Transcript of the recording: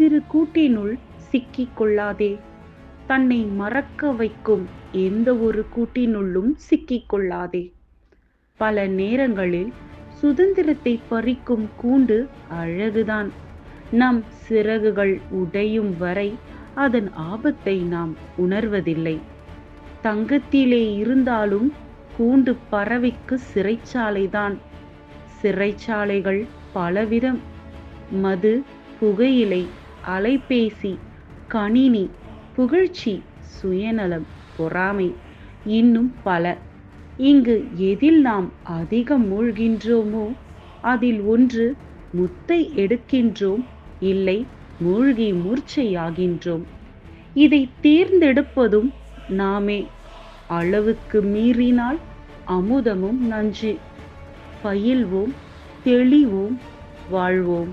சிறு கூட்டினுள் சிக்கிக் கொள்ளாதே. தன்னை மறக்க வைக்கும் எந்த ஒரு கூட்டினுள்ளும் சிக்கிக் கொள்ளாதே. பல நேரங்களில் சுதந்திரத்தை பறிக்கும் கூண்டு அழகுதான். நம் சிறகுகள் உடையும் வரை அதன் ஆபத்தை நாம் உணர்வதில்லை. தங்கத்திலே இருந்தாலும் கூண்டு பறவைக்கு சிறைச்சாலைதான். சிறைச்சாலைகள் பலவிதம். மது புகையிலை அலைபேசி கணினி புகழ்ச்சி சுயநலம் பொறாமை இன்னும் பல. இங்கு எதில் நாம் அதிகம் மூழ்கின்றோமோ அதில் ஒன்று முத்தை எடுக்கின்றோம் இல்லை மூழ்கி மூர்ச்சையாகின்றோம். இதை தேர்ந்தெடுப்பதும் நாமே. அளவுக்கு மீறினால் அமுதமும் நஞ்சு. பயில்வோம் தெளிவோம் வாழ்வோம்.